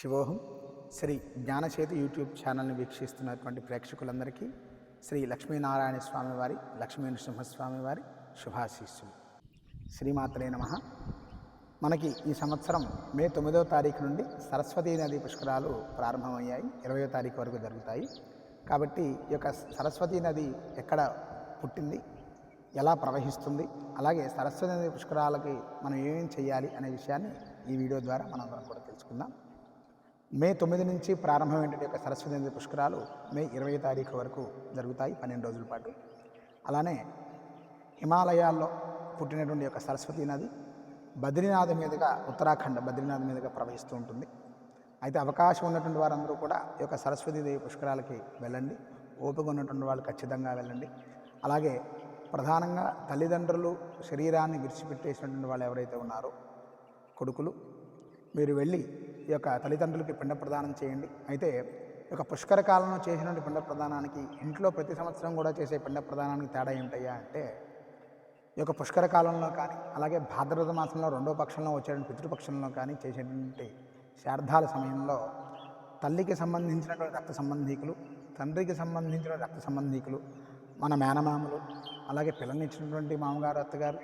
శివోహం Shri జ్ఞానచేతి YouTube ఛానల్ని వీక్షిస్తున్నటువంటి ప్రేక్షకులందరికీ శ్రీ లక్ష్మీనారాయణ స్వామి వారి లక్ష్మీ నరసింహస్వామి వారి శుభాశీస్సులు. శ్రీమాతలే నమ. మనకి ఈ సంవత్సరం మే తొమ్మిదవ తారీఖు నుండి సరస్వతీ నది పుష్కరాలు ప్రారంభమయ్యాయి. ఇరవయో తారీఖు వరకు జరుగుతాయి. కాబట్టి ఈ యొక్క సరస్వతీ నది ఎక్కడ పుట్టింది? ఎలా ప్రవహిస్తుంది అలాగే సరస్వతి నది పుష్కరాలకి మనం ఏమేం చేయాలి అనే విషయాన్ని ఈ వీడియో ద్వారా మనం కూడా తెలుసుకుందాం. మే తొమ్మిది నుంచి ప్రారంభమైనటువంటి యొక్క సరస్వతి నది పుష్కరాలు మే ఇరవై తారీఖు వరకు జరుగుతాయి పన్నెండు రోజుల పాటు. అలానే హిమాలయాల్లో పుట్టినటువంటి యొక్క సరస్వతి నది బద్రీనాథ్ మీదుగా ఉత్తరాఖండ్ బద్రీనాథ్ మీదుగా ప్రవహిస్తూ ఉంటుంది. అయితే అవకాశం ఉన్నటువంటి వారందరూ కూడా ఈ యొక్క సరస్వతీదేవి పుష్కరాలకి వెళ్ళండి. ఓపిక ఉన్నటువంటి వాళ్ళు ఖచ్చితంగా వెళ్ళండి. అలాగే ప్రధానంగా తల్లిదండ్రులు శరీరాన్ని విడిచిపెట్టేసినటువంటి వాళ్ళు ఎవరైతే ఉన్నారో కొడుకులు మీరు వెళ్ళి ఈ యొక్క తల్లిదండ్రులకి పిండ ప్రదానం చేయండి. అయితే ఈ యొక్క పుష్కర కాలంలో చేసినటువంటి పిండ ప్రదానానికి ఇంట్లో ప్రతి సంవత్సరం కూడా చేసే పిండ ప్రదానానికి తేడా ఏంటయ్యా అంటే ఈ యొక్క పుష్కర కాలంలో కానీ అలాగే భాద్రపద మాసంలో రెండో పక్షంలో వచ్చేటువంటి పితృపక్షంలో కానీ చేసేటువంటి శార్థాల సమయంలో తల్లికి సంబంధించినటువంటి రక్త సంబంధీకులు తండ్రికి సంబంధించిన రక్త సంబంధీకులు మన మేనమామలు అలాగే పిల్లనిచ్చినటువంటి మామగారు అత్తగారు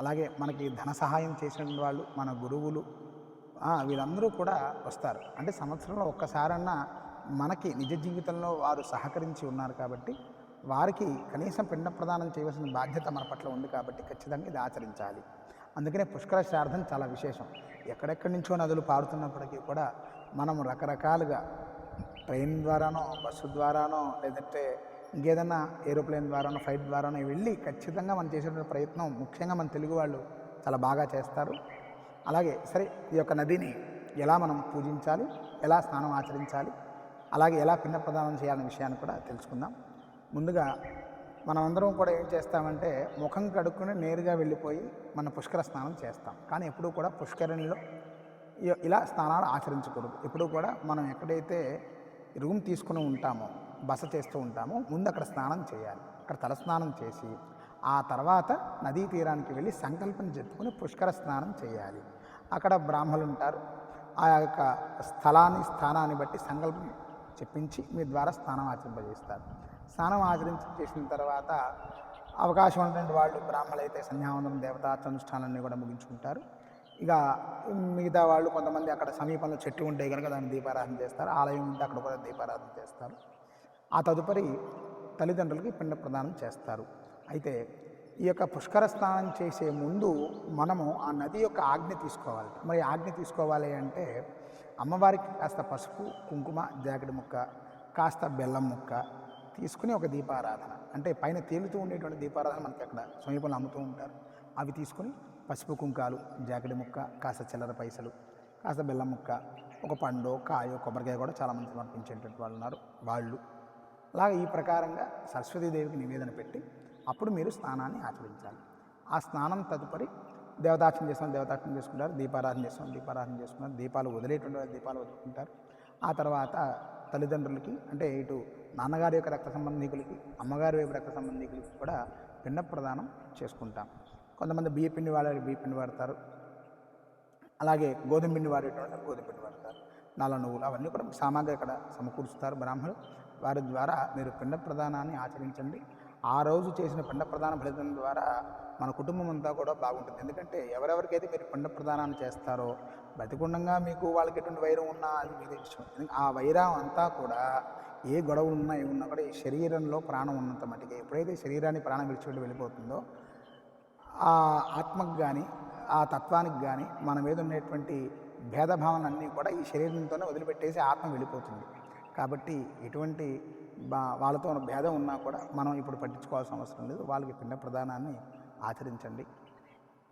అలాగే మనకి ధన సహాయం చేసిన వాళ్ళు మన గురువులు వీళ్ళందరూ కూడా వస్తారు. అంటే సంవత్సరంలో ఒక్కసారన్నా మనకి నిజ జీవితంలో వారు సహకరించి ఉన్నారు కాబట్టి వారికి కనీసం పిండ ప్రదానం చేయవలసిన బాధ్యత మన పట్ల ఉంది కాబట్టి ఖచ్చితంగా ఇది ఆచరించాలి. అందుకనే పుష్కర శ్రార్థం చాలా విశేషం. ఎక్కడెక్కడి నుంచో నదులు పారుతున్నప్పటికీ కూడా మనం రకరకాలుగా ట్రైన్ ద్వారానో బస్సు ద్వారానో లేదంటే ఇంకేదన్నా ఏరోప్లేన్ ద్వారానో ఫ్లైట్ ద్వారానో వెళ్ళి ఖచ్చితంగా మనం చేసేటువంటి ప్రయత్నం ముఖ్యంగా మన తెలుగు వాళ్ళు చాలా బాగా చేస్తారు. అలాగే సరే ఈ యొక్క నదిని ఎలా మనం పూజించాలి ఎలా స్నానం ఆచరించాలి అలాగే ఎలా పిండ ప్రదానం చేయాలనే విషయాన్ని కూడా తెలుసుకుందాం. ముందుగా మనమందరం కూడా ఏం చేస్తామంటే ముఖం కడుక్కుని నేరుగా వెళ్ళిపోయి మన పుష్కర స్నానం చేస్తాం. కానీ ఎప్పుడూ కూడా పుష్కరిణిలో ఇలా స్నానాలు ఆచరించకూడదు. ఎప్పుడూ కూడా మనం ఎక్కడైతే రూమ్ తీసుకుని ఉంటామో బస చేస్తూ ఉంటామో. ముందు అక్కడ స్నానం చేయాలి. అక్కడ తలస్నానం చేసి ఆ తర్వాత నదీ తీరానికి వెళ్ళి సంకల్పం చెప్పుకుని పుష్కర స్నానం చేయాలి. అక్కడ బ్రాహ్మలు ఉంటారు. ఆ యొక్క స్థలాన్ని స్థానాన్ని బట్టి సంకల్పం చెప్పించి మీ ద్వారా స్నానం ఆచరింపజేస్తారు. స్నానం ఆచరించి చేసిన తర్వాత అవకాశం ఉన్నటువంటి వాళ్ళు బ్రాహ్మణులు అయితే సంధ్యావందనం దేవతాచనుష్ఠానాన్ని కూడా ముగించుకుంటారు. ఇక మిగతా వాళ్ళు కొంతమంది అక్కడ సమీపంలో చెట్టు ఉంటే కనుక దాన్ని దీపారాధన చేస్తారు. ఆలయం ఉంటే అక్కడ కూడా దీపారాధన చేస్తారు. ఆ తదుపరి తల్లిదండ్రులకి పిండ ప్రదానం చేస్తారు. అయితే ఈ యొక్క పుష్కర స్నానం చేసే ముందు మనము ఆ నది యొక్క ఆజ్ఞ తీసుకోవాలి. మరి ఆజ్ఞ తీసుకోవాలి అంటే అమ్మవారికి కాస్త పసుపు కుంకుమ జాకెట్ ముక్క కాస్త బెల్లం ముక్క తీసుకుని ఒక దీపారాధన. అంటే పైన తేలుతూ ఉండేటువంటి దీపారాధన మనకి అక్కడ సమీపంలో అమ్ముతూ ఉంటారు. అవి తీసుకుని పసుపు కుంకాలు జాకెట్ ముక్క కాస్త చిల్లర పైసలు కాస్త బెల్లం ముక్క ఒక పండు కాయో కొబ్బరికాయ కూడా చాలామంది సమర్పించేటువంటి వాళ్ళు ఉన్నారు. వాళ్ళు అలాగే ఈ ప్రకారంగా సరస్వతీదేవికి నివేదన పెట్టి అప్పుడు మీరు స్నానాన్ని ఆచరించాలి. ఆ స్నానం తదుపరి దేవతార్చన చేస్తాం దేవతార్చన చేసుకుంటారు దీపారాధన చేస్తాం దీపారాధన చేసుకుంటారు దీపాలు వదిలేటువంటి దీపాలు వదులుకుంటారు. ఆ తర్వాత తల్లిదండ్రులకి అంటే ఇటు నాన్నగారి యొక్క రక్త సంబంధికులకి అమ్మగారి వైపు రక్త సంబంధికులకి కూడా పిండ ప్రదానం చేసుకుంటాం. కొంతమంది బియ్య పిండి వాడే బియ్య పిండి వాడతారు. అలాగే గోధుమ పిండి వాడేటువంటి గోధుమ పిండి వాడతారు. నల్ల నువ్వులు అవన్నీ కూడా సామాగ్రి ఇక్కడ సమకూరుస్తారు బ్రాహ్మణులు. వారి ద్వారా మీరు పిండ ప్రదానాన్ని ఆచరించండి. ఆ రోజు చేసిన పిండ ప్రదాన ఫలితం ద్వారా మన కుటుంబం అంతా కూడా బాగుంటుంది. ఎందుకంటే ఎవరెవరికైతే మీరు పిండ ప్రదానాన్ని చేస్తారో బతికుండంగా మీకు వాళ్ళకి ఎటువంటి వైరం ఉన్నా అది మీదే విషయం ఆ వైరం అంతా కూడా ఏ గొడవలు ఉన్నా ఏమున్నా ఉన్నా కూడా ఈ శరీరంలో ప్రాణం ఉన్నంత మటుకే ఎప్పుడైతే శరీరాన్ని ప్రాణం విడిచిపెట్టి వెళ్ళిపోతుందో ఆ ఆత్మకు కానీ ఆ తత్వానికి కానీ మన మీద ఉండేటువంటి భేదభావనన్నీ కూడా ఈ శరీరంతోనే వదిలిపెట్టేసి ఆత్మ వెళ్ళిపోతుంది. కాబట్టి ఎటువంటి వాళ్ళతో భేదం ఉన్నా కూడా మనం ఇప్పుడు పట్టించుకోవాల్సిన అవసరం లేదు. వాళ్ళకి పిండ ప్రధానాన్ని ఆచరించండి.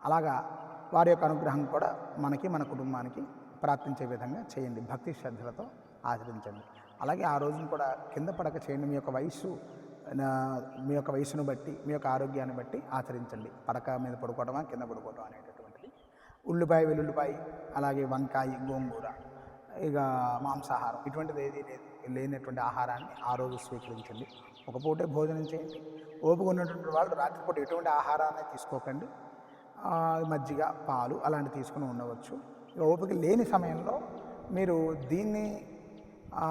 అలాగా వారి యొక్క అనుగ్రహం కూడా మనకి మన కుటుంబానికి ప్రార్థించే విధంగా చేయండి. భక్తి శ్రద్ధలతో ఆచరించండి. అలాగే ఆ రోజున కూడా కింద పడక చేయండి. మీ యొక్క వయస్సు నా- మీ యొక్క వయసును బట్టి మీ యొక్క ఆరోగ్యాన్ని బట్టి ఆచరించండి. పడక మీద పడుకోవడమా కింద పడుకోవడం అనేటటువంటిది. ఉల్లిపాయ వెల్లుల్లిపాయ అలాగే వంకాయ గోంగూర ఇక మాంసాహారం. ఇటువంటిది ఏది లేదు. లేనటువంటి ఆహారాన్ని ఆ రోజు స్వీకరించండి. ఒక పూటే భోజనం చేయండి. ఓపిక ఉన్నటువంటి వాళ్ళు రాత్రిపూట ఎటువంటి ఆహారాన్ని తీసుకోకండి. మజ్జిగ పాలు అలాంటివి తీసుకుని ఉండవచ్చు. ఇక ఓపిక లేని సమయంలో మీరు దీన్ని ఆ,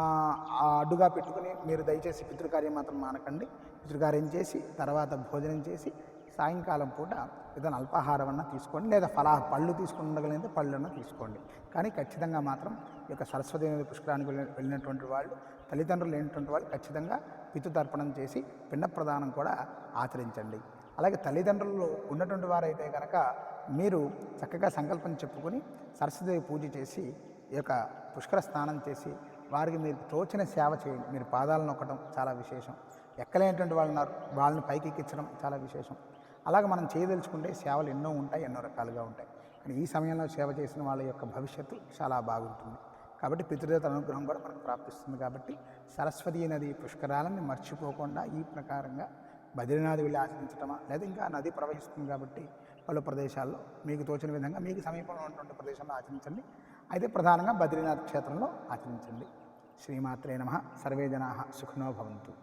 అడ్డుగా పెట్టుకుని మీరు దయచేసి పితృకార్యం మాత్రం మానకండి. పితృకార్యం చేసి తర్వాత భోజనం చేసి సాయంకాలం పూట ఏదైనా అల్పాహారం తీసుకోండి లేదా ఫలా పళ్ళు తీసుకుని ఉండగలిగితే పళ్ళన్నా తీసుకోండి. కానీ ఖచ్చితంగా మాత్రం ఈ యొక్క సరస్వతి నది పుష్కరానికి వెళ్ళి వెళ్ళినటువంటి వాళ్ళు తల్లిదండ్రులు లేనటువంటి వాళ్ళు ఖచ్చితంగా పితృతర్పణం చేసి పిండ ప్రదానం కూడా ఆచరించండి. అలాగే తల్లిదండ్రులు ఉన్నటువంటి వారైతే కనుక మీరు చక్కగా సంకల్పం చెప్పుకొని సరస్వతి పూజ చేసి ఈ యొక్క పుష్కర స్నానం చేసి వారికి మీరు తోచిన సేవ చేయండి. మీరు పాదాలను నొక్కడం చాలా విశేషం. ఎక్కలేనటువంటి వాళ్ళు ఉన్నారు. వాళ్ళని పైకి ఎక్కించడం చాలా విశేషం. అలాగ మనం చేయదలుచుకుంటే సేవలు ఎన్నో ఉంటాయి ఎన్నో రకాలుగా ఉంటాయి. కానీ ఈ సమయంలో సేవ చేసిన వాళ్ళ యొక్క భవిష్యత్తు చాలా బాగుంటుంది. కాబట్టి పితృదేవత అనుగ్రహం కూడా మనకు ప్రాప్తిస్తుంది కాబట్టి సరస్వతి నది పుష్కరాలని మర్చిపోకుండా ఈ ప్రకారంగా బద్రీనాథ్ వెళ్ళి ఆచరించటమా లేదా ఇంకా నది ప్రవహిస్తుంది కాబట్టి పలు ప్రదేశాల్లో మీకు తోచిన విధంగా మీకు సమీపంలో ఉన్నటువంటి ప్రదేశంలో ఆచరించండి అయితే ప్రధానంగా బద్రీనాథ్ క్షేత్రంలో ఆచరించండి శ్రీమాత్రే నమ. సర్వే జనా సుఖినో భవంతు.